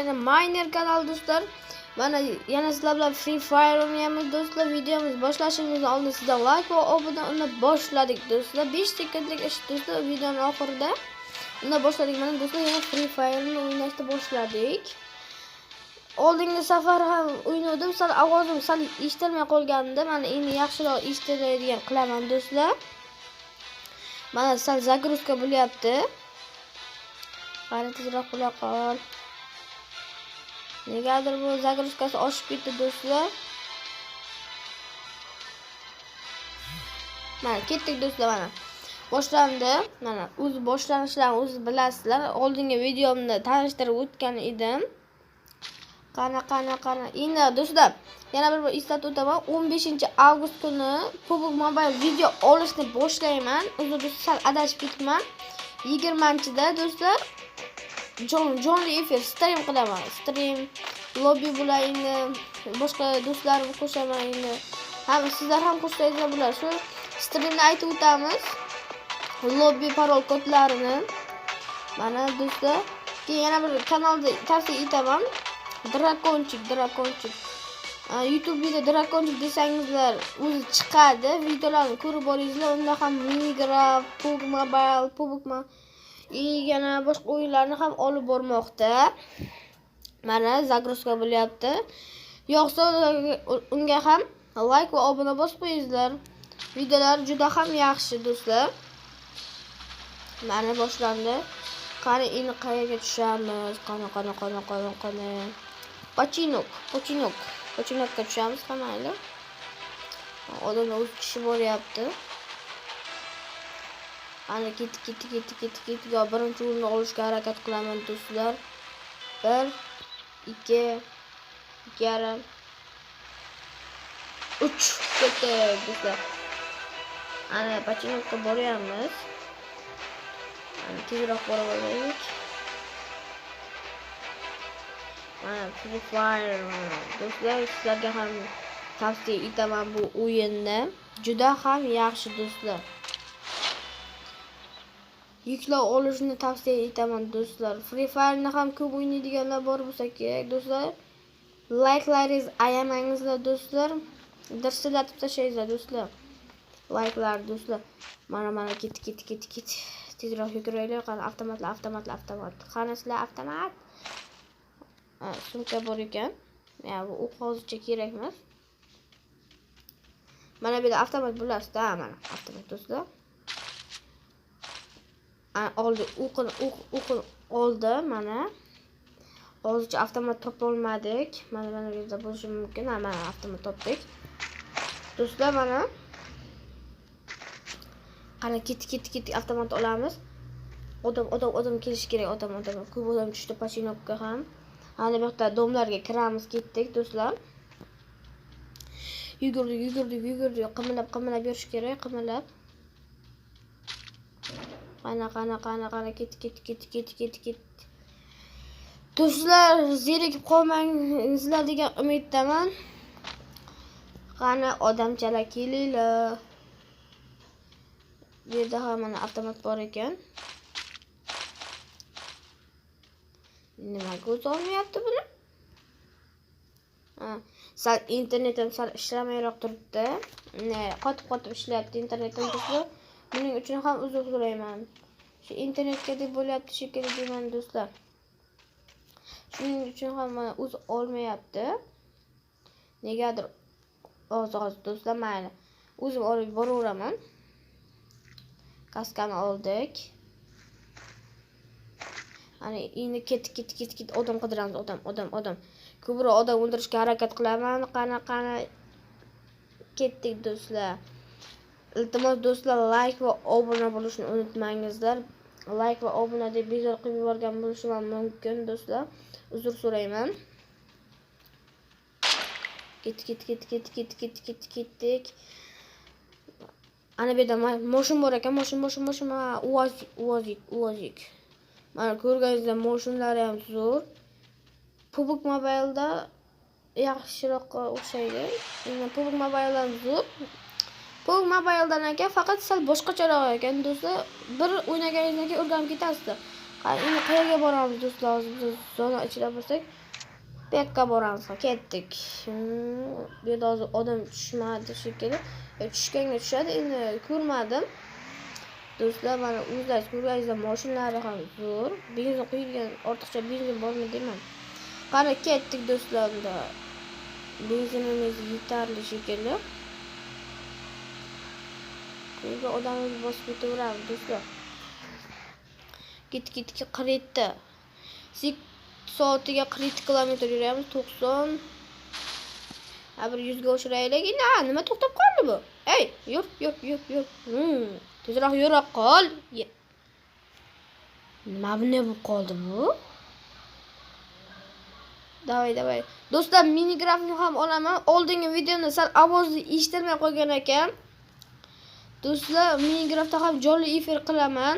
do'stlar sizlar bilan yana miner kanal do'stlar mana yana sizlar bilan free fire o'ynaymiz do'stlar videomiz boshlashimizdan oldin sizdan like va obuna uni boshladik do'stlar 5 sekundlik ish do'stlar videoni oxirida unda boshladik mana do'stlar yana free fire'ni o'ynashni boshladik oldingi safar ham o'ynadim sal ovozim sal eshitilmay qolgandi mana endi yaxshiroq eshitiladigan qilaman do'stlar mana sal загрузка bo'lyapti qani tezroq bo'la qol negadir bu загрузкасы oshib ketdi do'stlar? Mana ketdik do'stlar mana. Boshlandi. Mana o'z boshlanishlarini o'z bilasizlar. Oldingi videomda tanishtirib o'tgan edim. Qana qana qana. endi do'stlar yana bir bor eslatib o'taman. 15 avgust kuni pubg mobile video olishni boshlayman. Uzr sal adashib ketibman. 20-da do'stlar. Jon jonli efir stream qilaman stream lobby bo'ladi endi boshqa do'stlarim qo'shaman ham sizlar ham qo'shsangizlar bo'ladi shu streamni aytib o'tamiz lobby parol kodlarini mana do'stlar keyin yana bir kanalda tavsiya etaman drakonchik drakonchik youtube'da drakonchik desangizlar o'zi chiqadi videolarni ko'rib olingizlar unda ham minecraft pubg mobile pubg и yana boshqa o'yinlarni ham olib bormoqda mana загрузка bo'lyapti yoqsa unga ham like va obuna bosib qo'yingizlar videolar juda ham yaxshi do'stlar mana boshlandi qani endi qayerga tushamiz qani qani qani qani qani pochinok pochinok pochinokka tushamiz ha mayli odamlar o'z kishi boryapti ana ketdi ketdi ketdi ketdi ketdi yo birinchi o'rinni olishga harakat qilaman do'stlar. Bir ikki ikki yarim uch ketdi do'stlar. Ana pochinokka boryapmiz tezroq borib olaylik mana free fire do'stlar sizlarga ham tavsiya etaman bu o'yinni juda ham yaxshi do'stlar yuklab olishni tavsiya etaman do'stlar. Free fireni ham ko'p o'ynaydiganlar bor bo'lsa kerak do'stlar layklaringiz ayamangizlar do'stlar. Dirsillatib tashlangizlar do'stlar. Layklar do'stlar. Mana mana ketdi ketdi ketdi ketdi tezroq yuguraylik qani avtomatlar avtomatlar avtomat. Qani sizlar avtomat sumka bor ekan bu o'q hozircha kerak emas mana bu yerda avtomat bilasizda mana. Avtomat do'stlar oldi o'qin o'qin oldi mana. Hozircha avtomat topolmadik. Mana mana bu yerda bo'lishi mumkin. Mana avtomat topdik. Do'stlar mana. Qani ketdik ketdik ketdik avtomat olamiz. Odam odam odam kelishi kerak odam odam. Ko'p odam tushdi pochinokka ham. Ana bu yoqda domlarga kiramiz ketdik do'stlar. Yugurdik yugurdik yugurdik. Qimirlab qimirlab yurish kerak qimirlab. Qana qana qana qana ket ket ket ket ket ket. do'stlar zerikib qolmangizlar degan umiddaman. Qani odamchalar kelinglar. Bu yerda ham mana avtomat bor ekan. Nimaga o'zi olmayapti buni? Sal internetim sal ishlamayroq turibdi. Qotib qotib ishlayapti internetim do'stlar. Buning uchun ham uzr so'rayman. Shu internetga deb bo'lyapti shekilli deyman do'stlar. Shuning uchun ham mana o'zi olmayapti. Negadir hozir hozir do'stlar mayli. O'zim olib boraveraman. Kaskani oldik. Ana endi ketib ketib ketib ketdi odam qidiramiz odam odam odam. Ko'proq odam o'ldirishga harakat qilaman. Qani qani ketdik do'stlar. iltimos do'stlar like va obuna bo'lishni unutmangizlar like va obuna deb bezor qilib yuborgan bo'lishim ham mumkin do'stlar. Uzr so'rayman ketdik ketdik ketdik ketdik ketdik ketdik ketdik ana hani bu yerda moshin bor ekan moshin moshin moshin uazik uazik uazik mana ko'rganingizdek moshinlari ham zo'r. Pubik mobilda yaxshiroqqa o'xshaydi pubik mobildan zo'r pubg mobildan aka faqat sal boshqacharoq ekan do'stlar bir o'ynaganingizdan o'rganib ketasizlar endi qayerga boramiz do'stlar? Biz zona ichida bo'lsak bu yoqqa boramiz. Ketdik. Bu yerda hozir odam tushmadi shekilli E, tushganga tushadi endi ko'rmadim. Do'stlar mana o'zlaringiz ko'rganingizda mashinalari ham zo'r. Benzin quyilgan ortiqcha benzin bormi deyman qani ketdik do'stlar unda. Benzinimiz yetarli shekilli Quyga odamimiz bosib ketaveramiz do'stlar ketdik ketdik qirq yetti Sek- soatiga qirq yetti kilometr yuramiz to'qson ha bir yuzga oshiraylik endi ha nima to'xtab qoldi bu. Ey yur yur yur yur Hmm, tezroq yura qol nima bunday bo'lib qoldi bu davay davay. Do'stlar minigrafni ham olaman oldingi videomda sal ovozi eshitilmay qolgan ekan do'stlar minigrafda ham jonli efir qilaman.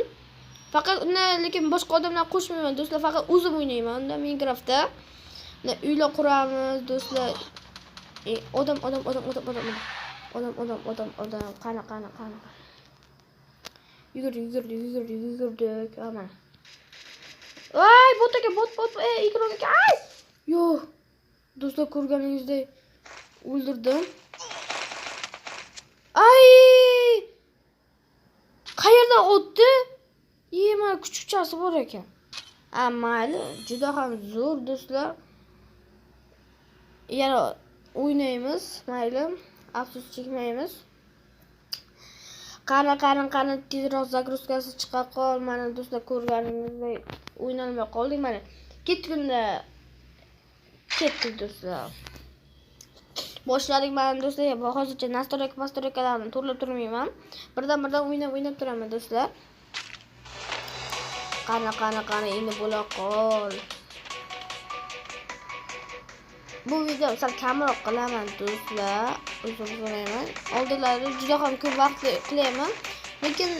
Faqat unda lekin boshqa odamlar qo'shmayman do'stlar. Faqat o'zim o'ynayman unda minecraftda uylar quramiz do'stlar. E, odam odam odam odam odam odam odam odam odam qani qani qani yugurdik yugurdik yugurdik yugurdik mana. Ay bot aka bot bot. Ey ikrom aka ay! Yo'q. Do'stlar ko'rganingizdek o'ldirdim. Ay Kayırda ottu. Yiyemem küçük çarşı bor ekan. Amali juda ham zo'r do'stlar. Yana o'ynaymiz, mayli. Afsus chekmaymiz. Qani, qani, qani tezroq zagruzkasi chiqa qol. Mana do'stlar ko'rganingizdek o'ynalmay qoldik mana. Ketgunda ketdik do'stlar. Boshladik mana do'stlar hozircha nastroyka pastroykalarni to'rlab turmayman. Birdan birdan o'ynab o'ynab turaman do'stlar. Qani qani qani endi bo'la qol. Bu video sal kamroq qilaman do'stlar. Uzr so'rayman. Oldinlari juda ham ko'p vaqt qilyapman lekin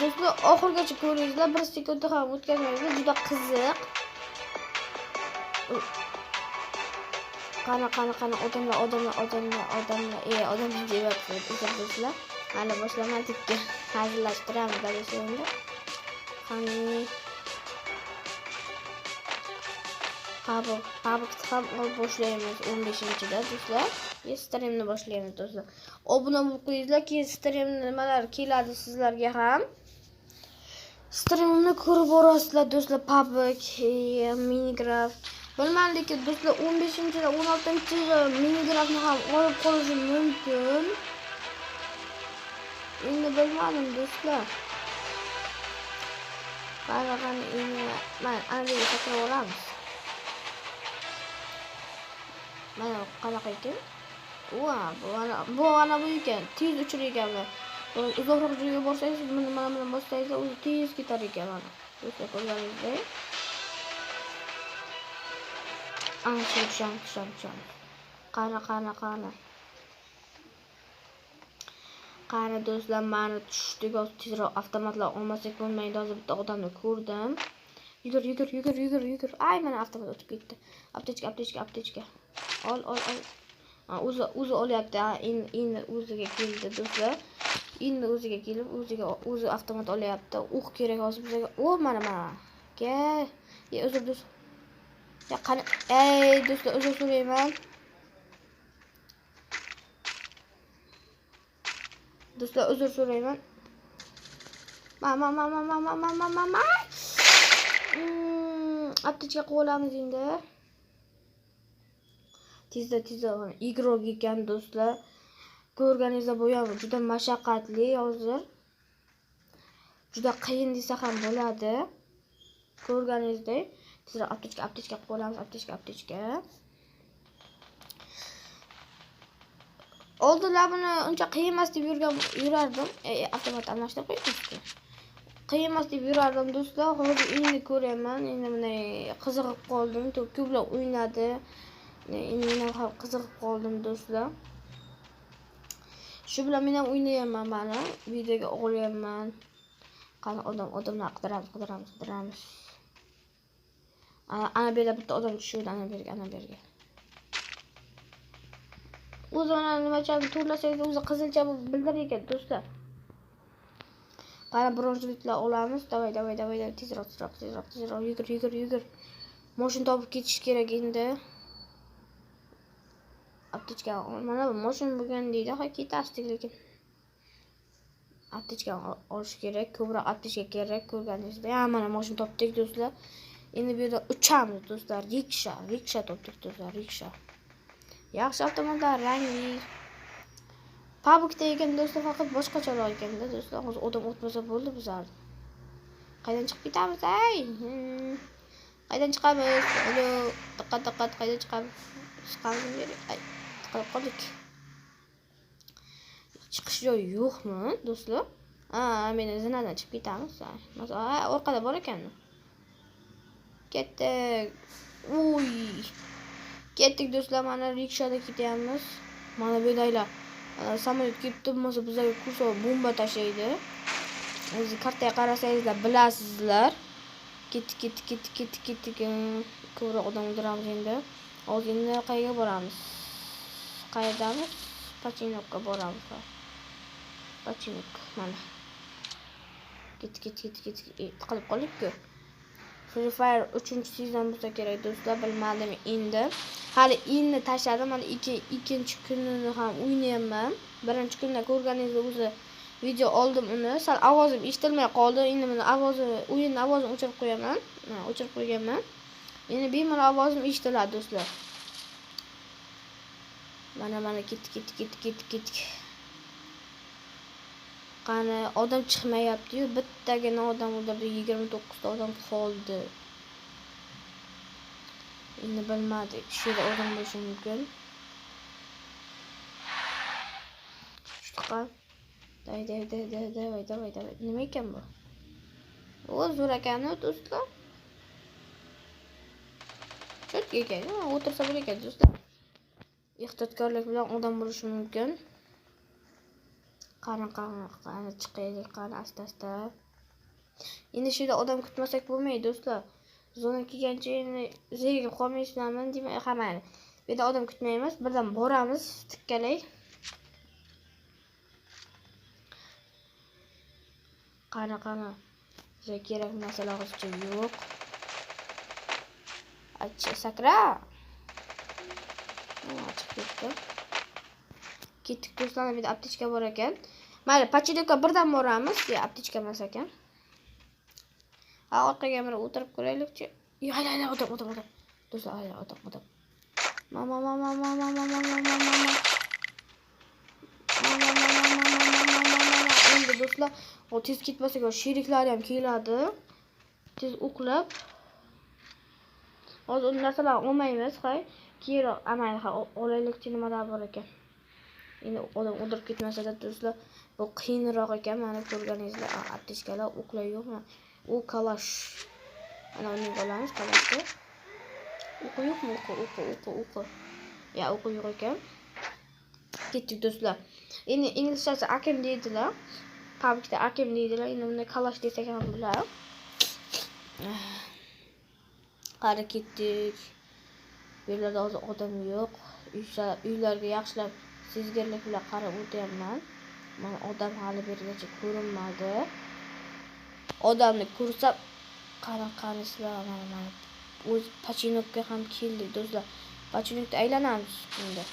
do'stlar oxirigacha ko'ringizlar bir sekundni ham o'tkazmanglar juda qiziq. Qani qani qani odamlar odamlar odamlar odamlar. E odamlar deyapti uzr do'stlar hali boshlamadik hazillashtiramiz endi qani? Qabul qabul ham olib boshlaymiz 15-da do'stlar. Streamni boshlaymiz do'stlar. Obuna bo'lib qo'yinglar keyin stream nimalar keladi sizlarga ham? Streamimni ko'rib borasizlar do'stlar. Pubg minecraft Normaldeki dostlar 15. ve 16. mini grafik olup konusu mümkün. Şimdi bilmiyorum dostlar. Bazen yine ben anlayı tekrar olamaz. Ben kalak edim. Ua, bu ana bu ekan. Tez uchir ekanlar. Uzoqroq joyga borsangiz, mana mana bossangiz, o'zi tez ketar ekan mana. Do'stlar ko'rganingizdek. Ana shu sham sham Qara, qani qani qani qani do'stlar meni tushdik tezroq avtomatlar olmasak bo'lmaydi hozir bitta odamni ko'rdim yugur yugur yugur yugur yugur ay mana avtomat o'tib ketdi aptechka aptechka aptechka ol ol ol Ha, o'zi o'zi olyapti ha, endi endi o'ziga keldi do'stlar endi o'ziga kelib o'ziga o'zi avtomat olyapti o'q kerak hozir bizga o mana mana Ke. ye uzr do'st Ya kan... Ey dostlar özür sorayım ben. Dostlar özür sorayım ben. Mama mama mama mama mama. Attıca qo'lamiz endi. Tezda tezda igrok ekan do'stlar. Ko'rganingizda bu ham juda mashaqqatli hozir. Juda qiyin desa ham bo'ladi. Şurada apteczka, apteczka koyalım. Apteczka, apteczka. Oldu la bunu önce kıyamaz diye yürüyorum, yürürdüm. E, e avtomat anlaştık koymuştu. Kıyamaz diye yürürdüm dostlar. Hozir endi ko'raman. Endi mana qiziqib qoldim. Ko'plab o'ynadi. Endi men ham qiziqib qoldim do'stlar. Shu bilan men ham o'ynayapman mana. Videoga olyapman. Qani odam odamlar qidiramiz, qidiramiz, qidiramiz. Ana bu yerda bitta odam tushirdi ana bu yerga ana bu yerga o'zi mana nimachani to'rlasangiz o'zi qizilcha bildirar ekan do'stlar. Qani bronzovitlar olamiz. Davay davay davay tezroq tezroq tezroq tezroq. Yugur yugur yugur. Moshina topib ketish kerak endi. Aptechka mana bu moshina bo'lgan deydi ha ketashdik lekin. Aptechka olish kerak ko'proq aptechka kerak ko'rganingizdek ha mana moshina topdik do'stlar. Endi bu yerda uchamiz do'stlar. Riksha riksha topdik do'stlar riksha. Yaxshi avtomobillar rangli pabukda ekan do'stlar faqat boshqacharoq ekanda do'stlar hozir odam o'tmasa bo'ldi bizlarni qaydan chiqib ketamiz ay qaydan chiqamiz alo diqqat diqqat qaydan chiqamiz chiqamiz ay tiqilib qoldik chiqish joyi yo'qmi do'stlar? Ha meni zinadan chiqib ketamiz Ha, orqada bor ekan ketdik uy. Ketdik do'stlar rikshada ketyapmiz mana bu yerdagilar e, samolyot bo'lmasa bizlarga kurso bomba tashlaydi o'zi kartaga qarasangizlar bilasizlar ketdik ketdik ketdik ketdik ketdik Hmm, ko'proq odam o'ldiramiz endi hozir endi qayerga boramiz qayerdamiz pochinokka boramiz pochinok mana ketdik ketdik ketdik ketdik E, tiqilib qoldik-ku Free Fire 3 sezon kerak do'stlar bilmadim endi hali endi tashladim mana ikki- ikkinchi kunini ham o'ynayapman birinchi kunda ko'rganingizda o'zi video oldim uni sal ovozim eshitilmay qoldi endi mana ovozi o'yinni ovozini o'chirib qo'yaman o'chirib qo'yganman endi bemalol ovozim eshitiladi do'stlar mana mana ketdik ketdik ketdik ketdik ketdik qani odam chiqmayapti-yu bittagina odam o'ldirdi yigirma to'qqizta odam qoldi. Endi bilmadik shu yerda odam bo'lishi mumkin. Shunaqa. Day day day day davay davay davay. Nima ekan bu? O zo'r ekanu do'stlar. Cho'tka ekan o'tirsa bo'lar ekan do'stlar. Ehtiyotkorlik bilan odam bo'lishi mumkin. Qani qani qani chiqaylik qani asta asta. Endi shu yerda odam kutmasak bo'lmaydi do'stlar. Zona kelgancha endi zerikib qolmaysizlarmi deyman ha mayli. Bu yerda odam kutmaymiz birdan boramiz tikkalay. Qani qani bizga kerak narsalar hozircha yo'q. Achi sakra. Chiqib ketdi. Ketdik do'stlar bu yerda aptechka bor ekan. Mayli pochidokka birdan boramiz yo aptechka emas ekan ha orqaga bir o'tirib ko'raylikchi yo hayla hayla odam odam odam do'stlar hayla odam odam mama mama mama mama mama mama endi do'stlar o tez ketmasak sheriklari ham keladi tez uxlab hozir narsalarni olmaymiz hay keyinroq amayli ha olaylikchi nimalar bor ekan endi odam o'ldirib ketmasada do'stlar bu qiyinroq ekan mana ko'rganingizlar a, aptechkalar o'qlar yo'qmi u kalash mana uni olamiz kalashni o'qi yo'qmi o'qi o'qi o'qi o'qi ya o'qi yo'q ekan ketdik do'stlar. Endi inglizchasi akim deydilar pabgda akim deydilar endi uni kalash desak ham bo'ladi qari ketdik bu yerlarda hozir odam yo'q uylarga yaxshilab sezgirlik bilan qarab o'tyapman mana odam hali bu ko'rinmadi odamni ko'rsam qani qani sizlar mana mana o'z pochinokka ham keldik do'stlar pochinokda aylanamiz endi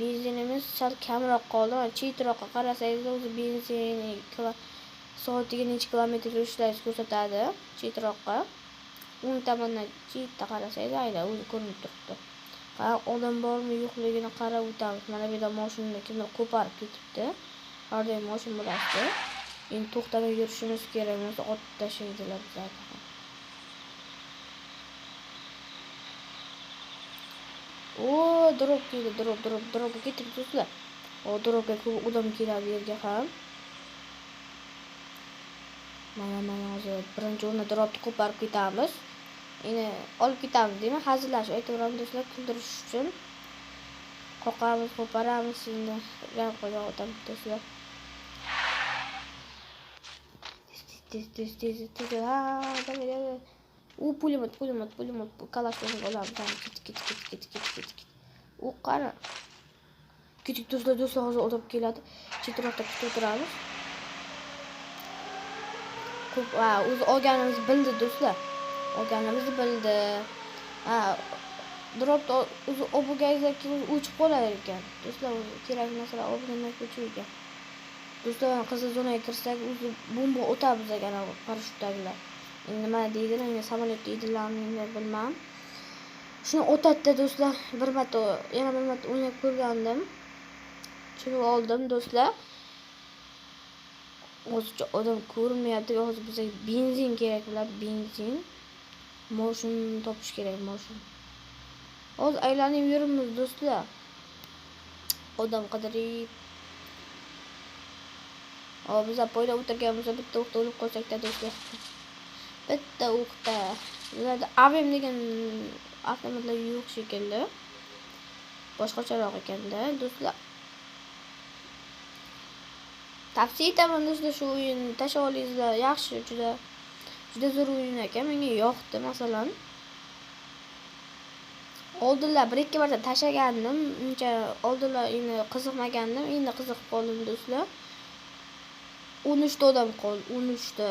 benzinimiz sal kamroq qoldi mana chetroqqa qarasangiz o'zi benzin soatiga necha kilometr yurishlaringizni ko'rsatadi chetroqqa o'ng tomondan chetda qarasangiz ayla o'zi ko'rinib turibdi qara odam bormi yo'qligini qarab o'tamiz mana bu yerda moshinani kimdir qo'porib ketibdi har doim moshin bo'lasizda endi to'xtamay yurishimiz kerak bo'lmasa otib tashlaydilar bizlarni o drop keldi drop drop dropga ketdik do'stlar. O dropga ko'p odam keladi yerga ham. Mana mana hozir birinchi o'rinda dropni qo'porib ketamiz. Endi olib ketamiz deyman hazillashib aytaveraman do'stlar kuldirish uchun. Qoqamiz qo'paramiz endi. Gap qo'yib do'stlar. У, пулемет, пулемет, пулемет, Kalaşmasın olan tamam git git git git git git git. U qara. Kichik do'stlar do'stlar hozir odam keladi. Chetroqda kutib o'tiramiz. Ko'p o'zi olganimiz bildi do'stlar. Olganimiz bildi. Ha, dropda o'zi obuga izlab o'chib qolar ekan. Do'stlar kerak narsalar obga emas o'chib ekan do'stlar qizil zonaga kirsak o'zi bomba o'tadi bizga anavi parashyutdagilar endi nima deydilar endi samolyot deydilarmi endi bilmadim shuni o'tadida do'stlar bir marta yana bir marta o'ynab ko'rgandim shuni oldim do'stlar. Hozircha odam ko'rinmayapti hozir bizga benzin kerak bo'ladi benzin. Moshin topish kerak moshin hozir aylanib yuribmiz do'stlar. Odam qidirib bizlar poyda o'tirganmiz bitta o'qda o'lib qolsakda do'stlar bitta o'qda bizlarda avem degan avtomatlar yo'q shekilli boshqacharoq ekanda do'stlar. Tavsiya etaman do'stlar shu o'yinni tashlab olingizlar yaxshi juda juda zo'r o'yin ekan menga yoqdi masalan. Oldinlar bir ikki marta tashlagandim uncha oldinlar endi qiziqmagandim endi qiziqib qoldim do'stlar. O'n uchta odam qoldi o'n uchta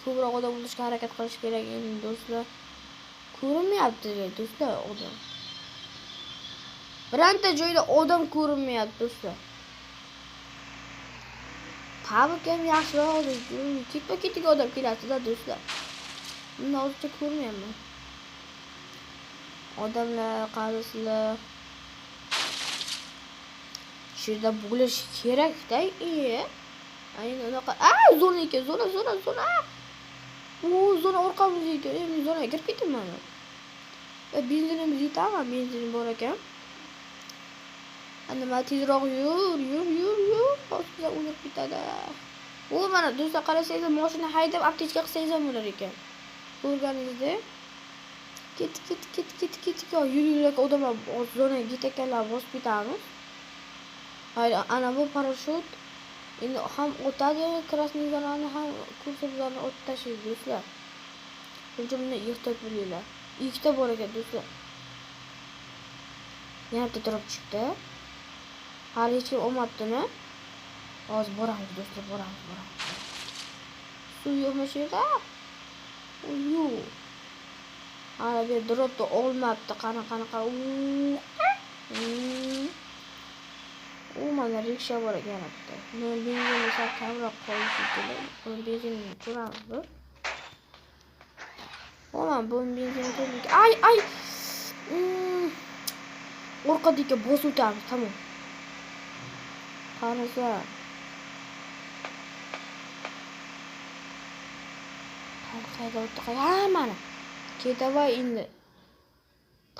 ko'proq odam bo'lishga harakat qilish kerak endi do'stlar ko'rinmayapti do'stlar odam bironta joyda odam ko'rinmayapti do'stlar pabg ham yaxshiroq hozir ketma ketiga odam keladida do'stlar uni hozircha ko'rmayapman odamlar qarasizlar shu yerda bo'lishi kerakda e endi unaqa a zona ekan zona zona zona. U zona orqamizda ekan e men zonaga kirib ketaman benzinimiz yetadimi benzin bor ekan nima tezroq yur yur yur yur hozir o'lib ketadi u mana do'stlar qarasangiz moshina haydab aptechka qilsangiz ham bo'lar ekan ko'rganingizdek ket ket ket ket ket yur yur odamlar zonaga ketayotganlar bosib ketamiz hayır ana bu parashyut endi ham o'tadi krasniy zonani ham kursiy zonani o'tib tashlaydi do'stlar. Shuning buni bunday ehtiyot bo'linglar. Ikkita bor ekan do'stlar. Yana bitta turib chiqdi. Hali hech kim olmabdimi? Hozir boramiz do'stlar boramiz boramiz. Suv yo'qmi shu yerda? Yo'q. Hali bu dropni olmabdi qani qanaqa umarım şey var yarattı. Nördüğünde mesela kamera koydu gibi. Öldüğünde kuraldı. Ulan bunun benzeri tabii ki. Ay ay. Hmm. Orkadaki bozuldu abi tamam. Tarzı. Kalkayda oturuyor. Ha mana. Ki Ketavoy endi.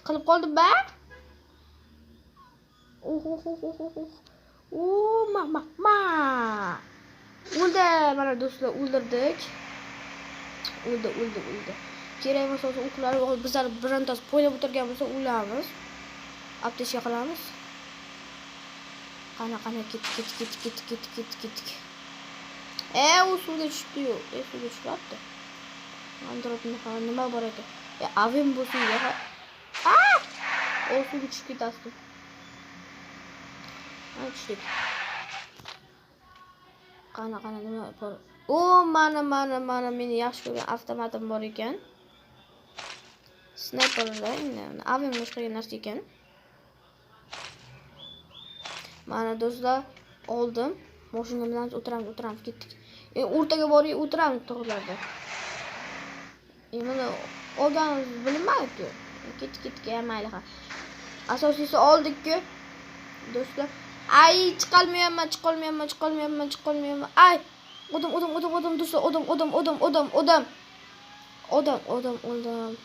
Qilib qoldim-ba? Oh oh oh oh oh. Oo ma ma ma. Ulde bana dostlar uldurdik. Ulde ulde ulde. Kerak bo'lsa ular bizlar birontasi poylab o'tirgan bo'lsa ulamiz. Apteshka qilamiz. Qana qana ketdik ketdik ketdik ketdik ketdik ketdik ketdik. E u suvga tushdi-yu. E suvga tushibdi. Androidni ha nima bor ekan? E avim bu suvga. A! O suvga tushib ketdi. Tushdik qani qani nima bor? O mana mana mana meni yaxshi ko'rgan avtomatim bor ekan. Snayperlar avim boshqa narsa ekan. Mana do'stlar oldim. Mashina bilan o'tiramiz o'tiramiz ketdik. E o'rtaga borib o'tiramiz to'g'rilarda e mana olganimiz bilinmayapti ketdik ketdik ya mayli ha. Asosiysi oldikku. Do'stlar Ay chiqolmayapman, chiqolmayapman, chiqolmayapman, chiqolmayapman. Ay, odam odam odam odam do'stlar, odam odam odam odam odam odam odam odam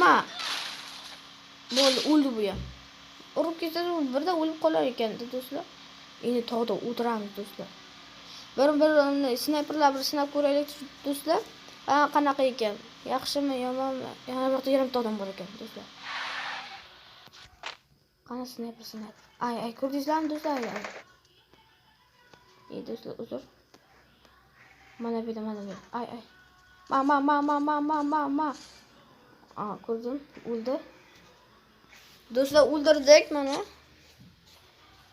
Ma. Bo'ldi, o'ldi bu ham. Urib ketsa birda o'lib qolar ekan-da, do'stlar. Endi tog'da o'tiramiz, do'stlar. Bir-birini snayperlar bir sinab ko'raylik, do'stlar. qanaqa ekan yaxshimi yomonmi yana bir yerda odam bor ekan do'stlar Kana sniper sniper. Ay ay Kürdistan düzler ya. İyi düzler uzur. Bana bir de bana bir. Ay ay. Ma ma ma ma ma ma ma ma. Aa kurdum. Uldu. Do'stlar o'ldirdik mana.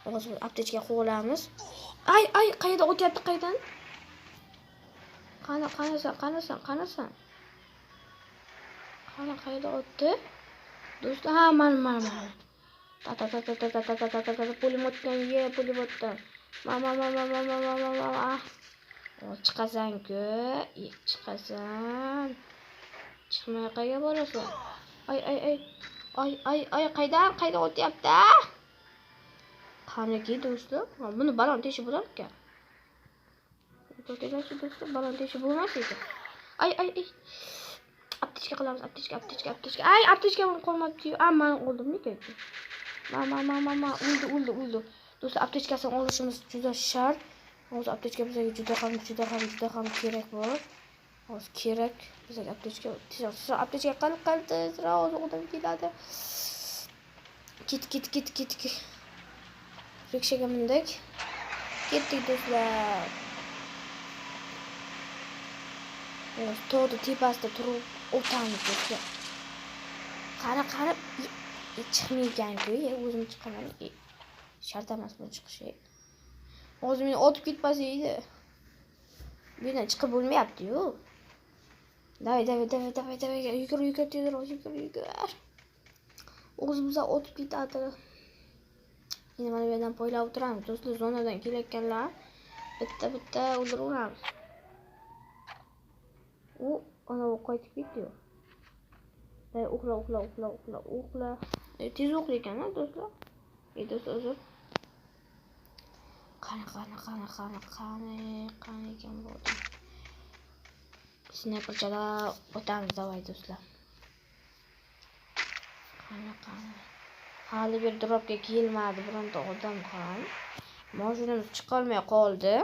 Hozir aptechkaga qo'yamiz. Ay, ay, qayerda o'tyapti qaydan? Qani, qanasan, qanasan, qanasan? Qani qayerda o'tdi? Do'stlar, ha, mana, mana, mana ta ta ta ta ta ta ta ta ta ta ta pulemyotdan ye pulemyotdan ma ma ma ma ma ma ma ma ma ma o chiqasan-ku chiqasan chiqmay qayerga borasan ay ay ay ay ay ay qaydan qayda o'tyapti qaniki do'stlar buni balon teshib bo'lar ekan To'kilasi do'stlar balon teshib bo'lmas ekan ay ay ay aptechka qilamiz aptechka aptechka aptechka ay aptechka qolmabdi-yu a man oldimmikan ma ma ma ma ma o'ldi o'ldi o'ldi do'stlar aptechkasini olishimiz juda shart hozir aptechka bizga juda ham juda ham juda ham kerak bor hozir kerak bizga aptechka tezroq aptechka qani qani tezroq hozir odam keladi ket ket ket ket rikshaga mindik ketdik do'stlar. Hozir tog'ni tepasida turib o'tamiz do'stlar. Qani qani E, chiqmaygan-ku e, o'zim chiqaman. E, shart emas bu chiqishi. Hozir meni otib ketmasa edi bu yerdan chiqib bo'lmayapti-yu. Давай давай давай давай давай yugur yugur tezroq yugur yugur. O'zimizdan o'tib ketadi. Endi mana bu yerdan poylab o'tiramiz do'stlar zonadan kelayotganlar. Bitta bitta o'ldiraveramiz u anavi qaytib ketdiyu. Uxla uxla uxla uxla uxla. Tez ekan-a do'stlar e do'stlar uzr qani qani qani qani qani qani ekan bu odam snayperchalab o'tamiz davay do'stlar qani qani hali bir dropga kelmadi bironta odam ham moshinamiz chiqolmay qoldi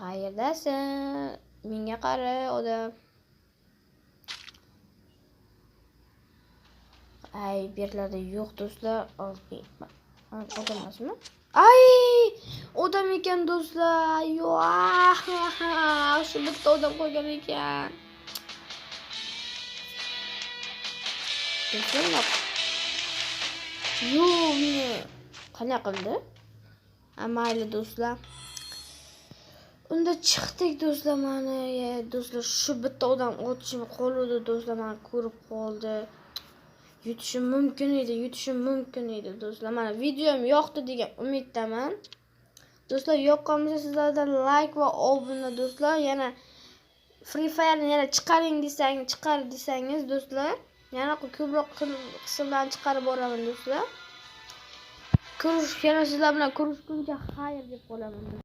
qayerdasan menga qara odam ay bu yerlarda yo'q do'stlar odam emasmi ay odam ekan do'stlar? Yo'q shu bitta odam qolgan ekan yo'q meni qanaqa qildi mayli do'stlar. Unda chiqdik do'stlar mana ya, do'stlar shu bitta odam otishim qoluvdi do'stlar mana ko'rib qoldi yutishim mumkin edi yutishim mumkin edi do'stlar. Mana videom yoqdi degan umiddaman do'stlar yoqqan bo'lsa sizlardan layk va obuna do'stlar yana free fire'ni yana chiqaring desang chiqar desangiz do'stlar yana ko'proq qismlarni chiqarib boraman do'stlar. Ko'rish yana sizlar bilan ko'rishguncha xayr deb